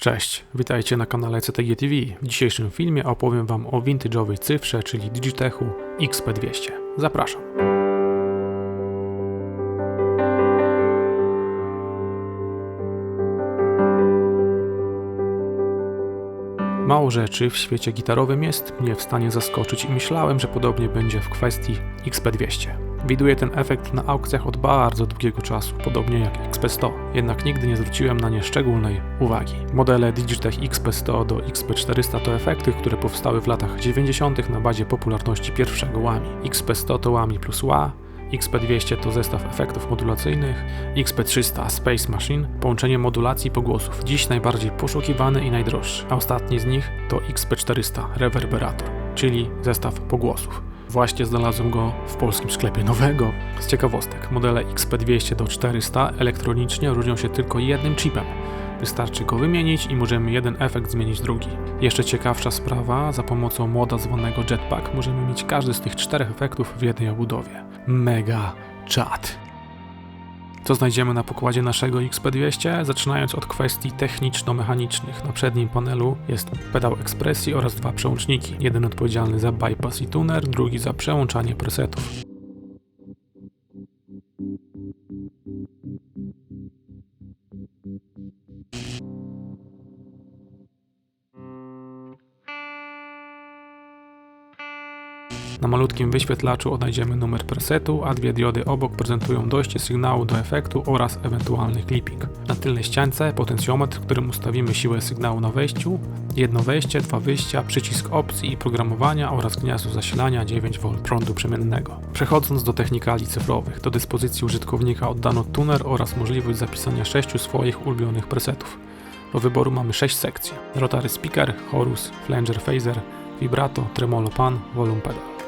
Cześć, witajcie na kanale CTG TV. W dzisiejszym filmie opowiem Wam o vintage'owej cyfrze, czyli Digitechu XP200. Zapraszam. Mało rzeczy w świecie gitarowym jest mnie w stanie zaskoczyć i myślałem, że podobnie będzie w kwestii XP200. Widuję ten efekt na aukcjach od bardzo długiego czasu, podobnie jak XP100, jednak nigdy nie zwróciłem na nie szczególnej uwagi. Modele Digitech XP100 do XP400 to efekty, które powstały w latach 90. na bazie popularności pierwszego łami. XP100 to łami plus ła, XP200 to zestaw efektów modulacyjnych, XP300 Space Machine, połączenie modulacji pogłosów, dziś najbardziej poszukiwany i najdroższy, a ostatni z nich to XP400 Reverberator, czyli zestaw pogłosów. Właśnie znalazłem go w polskim sklepie nowego. Z ciekawostek, modele XP200 do 400 elektronicznie różnią się tylko jednym chipem. Wystarczy go wymienić i możemy jeden efekt zmienić drugi. Jeszcze ciekawsza sprawa, za pomocą moda zwanego Jetpack możemy mieć każdy z tych czterech efektów w jednej obudowie. Mega czad. Co znajdziemy na pokładzie naszego XP200? Zaczynając od kwestii techniczno-mechanicznych. Na przednim panelu jest pedał ekspresji oraz dwa przełączniki. Jeden odpowiedzialny za bypass i tuner, drugi za przełączanie presetów. Na malutkim wyświetlaczu odnajdziemy numer presetu, a dwie diody obok prezentują dojście sygnału do efektu oraz ewentualny clipping. Na tylnej ściance potencjometr, którym ustawimy siłę sygnału na wejściu, jedno wejście, dwa wyjścia, przycisk opcji i programowania oraz gniazdo zasilania 9V prądu przemiennego. Przechodząc do technikali cyfrowych, do dyspozycji użytkownika oddano tuner oraz możliwość zapisania sześciu swoich ulubionych presetów. Do wyboru mamy 6 sekcji. Rotary speaker, chorus, flanger phaser, vibrato, tremolo pan, volume pedal.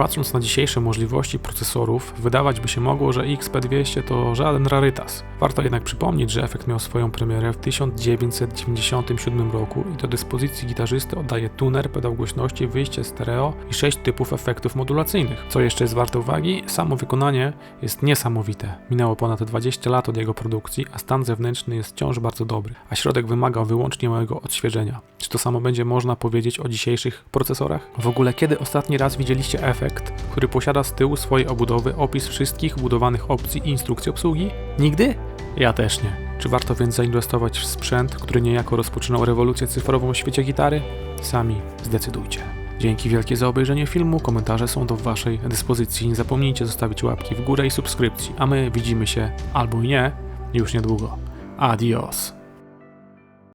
Patrząc na dzisiejsze możliwości procesorów, wydawać by się mogło, że XP200 to żaden rarytas. Warto jednak przypomnieć, że efekt miał swoją premierę w 1997 roku i do dyspozycji gitarzysty oddaje tuner, pedał głośności, wyjście stereo i 6 typów efektów modulacyjnych. Co jeszcze jest warte uwagi, samo wykonanie jest niesamowite. Minęło ponad 20 lat od jego produkcji, a stan zewnętrzny jest wciąż bardzo dobry, a środek wymaga wyłącznie małego odświeżenia. Czy to samo będzie można powiedzieć o dzisiejszych procesorach? W ogóle kiedy ostatni raz widzieliście efekt, który posiada z tyłu swojej obudowy opis wszystkich budowanych opcji i instrukcji obsługi? Nigdy? Ja też nie. Czy warto więc zainwestować w sprzęt, który niejako rozpoczynał rewolucję cyfrową w świecie gitary? Sami zdecydujcie. Dzięki wielkie za obejrzenie filmu, komentarze są do Waszej dyspozycji. Nie zapomnijcie zostawić łapki w górę i subskrypcji, a my widzimy się, albo nie, już niedługo. Adios.